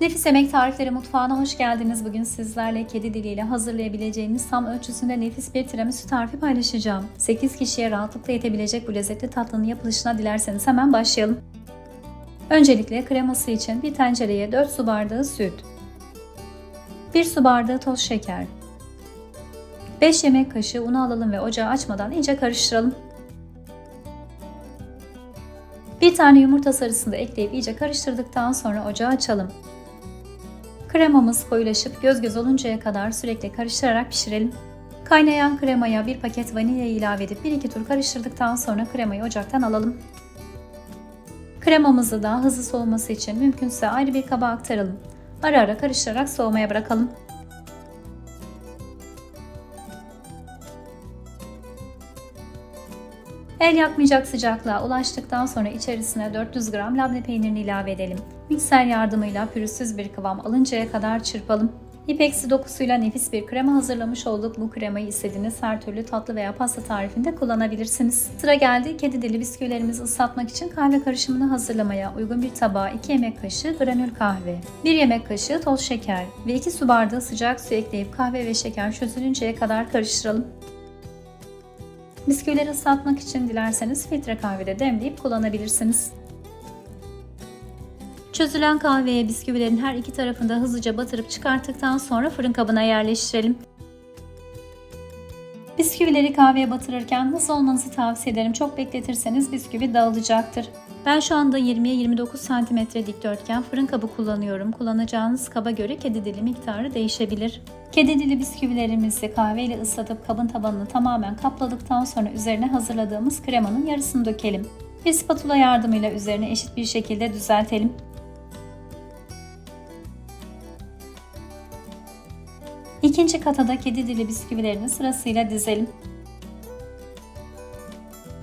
Nefis Yemek Tarifleri Mutfağı'na hoş geldiniz. Bugün sizlerle kedi diliyle hazırlayabileceğiniz tam ölçüsünde nefis bir tiramisu tarifi paylaşacağım. 8 kişiye rahatlıkla yetebilecek bu lezzetli tatlının yapılışına dilerseniz hemen başlayalım. Öncelikle kreması için bir tencereye 4 su bardağı süt, 1 su bardağı toz şeker, 5 yemek kaşığı unu alalım ve ocağı açmadan iyice karıştıralım. Bir tane yumurta sarısını da ekleyip iyice karıştırdıktan sonra ocağı açalım. Kremamız koyulaşıp göz göz oluncaya kadar sürekli karıştırarak pişirelim. Kaynayan kremaya bir paket vanilya ilave edip 1-2 tur karıştırdıktan sonra kremayı ocaktan alalım. Kremamızı daha hızlı soğuması için mümkünse ayrı bir kaba aktaralım. Ara ara karıştırarak soğumaya bırakalım. El yakmayacak sıcaklığa ulaştıktan sonra içerisine 400 gram labne peynirini ilave edelim. Mikser yardımıyla pürüzsüz bir kıvam alıncaya kadar çırpalım. İpeksi dokusuyla nefis bir krema hazırlamış olduk. Bu kremayı istediğiniz her türlü tatlı veya pasta tarifinde kullanabilirsiniz. Sıra geldi kedi dili bisküvilerimizi ıslatmak için kahve karışımını hazırlamaya uygun bir tabağa 2 yemek kaşığı granül kahve, 1 yemek kaşığı toz şeker ve 2 su bardağı sıcak su ekleyip kahve ve şeker çözülünceye kadar karıştıralım. Bisküvileri ıslatmak için dilerseniz filtre kahvede demleyip kullanabilirsiniz. Çözülen kahveye bisküvilerin her iki tarafında hızlıca batırıp çıkarttıktan sonra fırın kabına yerleştirelim. Bisküvileri kahveye batırırken hızlı olmanızı tavsiye ederim. Çok bekletirseniz bisküvi dağılacaktır. Ben şu anda 20'ye 29 cm dikdörtgen fırın kabı kullanıyorum. Kullanacağınız kaba göre kedi dili miktarı değişebilir. Kedi dili bisküvilerimizi kahveyle ıslatıp kabın tabanını tamamen kapladıktan sonra üzerine hazırladığımız kremanın yarısını dökelim. Bir spatula yardımıyla üzerine eşit bir şekilde düzeltelim. İkinci kata da kedi dili bisküvilerini sırasıyla dizelim.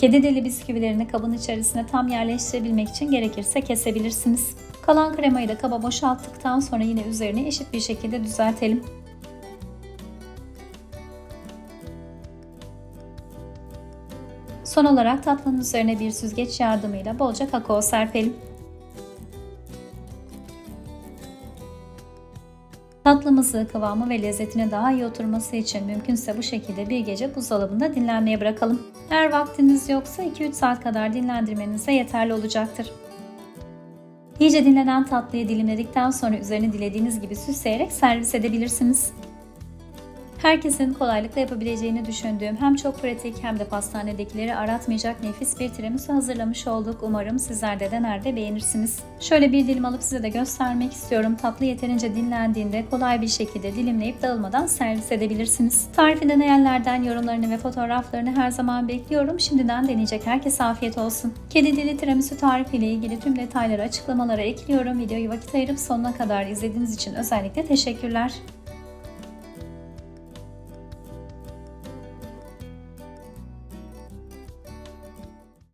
Kedi dili bisküvilerini kabın içerisine tam yerleştirebilmek için gerekirse kesebilirsiniz. Kalan kremayı da kaba boşalttıktan sonra yine üzerine eşit bir şekilde düzeltelim. Son olarak tatlının üzerine bir süzgeç yardımıyla bolca kakao serpelim. Tatlımızı kıvamı ve lezzetine daha iyi oturması için mümkünse bu şekilde bir gece buzdolabında dinlenmeye bırakalım. Eğer vaktiniz yoksa 2-3 saat kadar dinlendirmenize yeterli olacaktır. İyice dinlenen tatlıyı dilimledikten sonra üzerine dilediğiniz gibi süsleyerek servis edebilirsiniz. Herkesin kolaylıkla yapabileceğini düşündüğüm hem çok pratik hem de pastanedekileri aratmayacak nefis bir tiramisu hazırlamış olduk. Umarım sizler de dener de beğenirsiniz. Şöyle bir dilim alıp size de göstermek istiyorum. Tatlı yeterince dinlendiğinde kolay bir şekilde dilimleyip dağılmadan servis edebilirsiniz. Tarifi deneyenlerden yorumlarını ve fotoğraflarını her zaman bekliyorum. Şimdiden deneyecek herkese afiyet olsun. Kedi dili tiramisu tarifiyle ilgili tüm detayları açıklamalara ekliyorum. Videoyu vakit ayırıp sonuna kadar izlediğiniz için özellikle teşekkürler.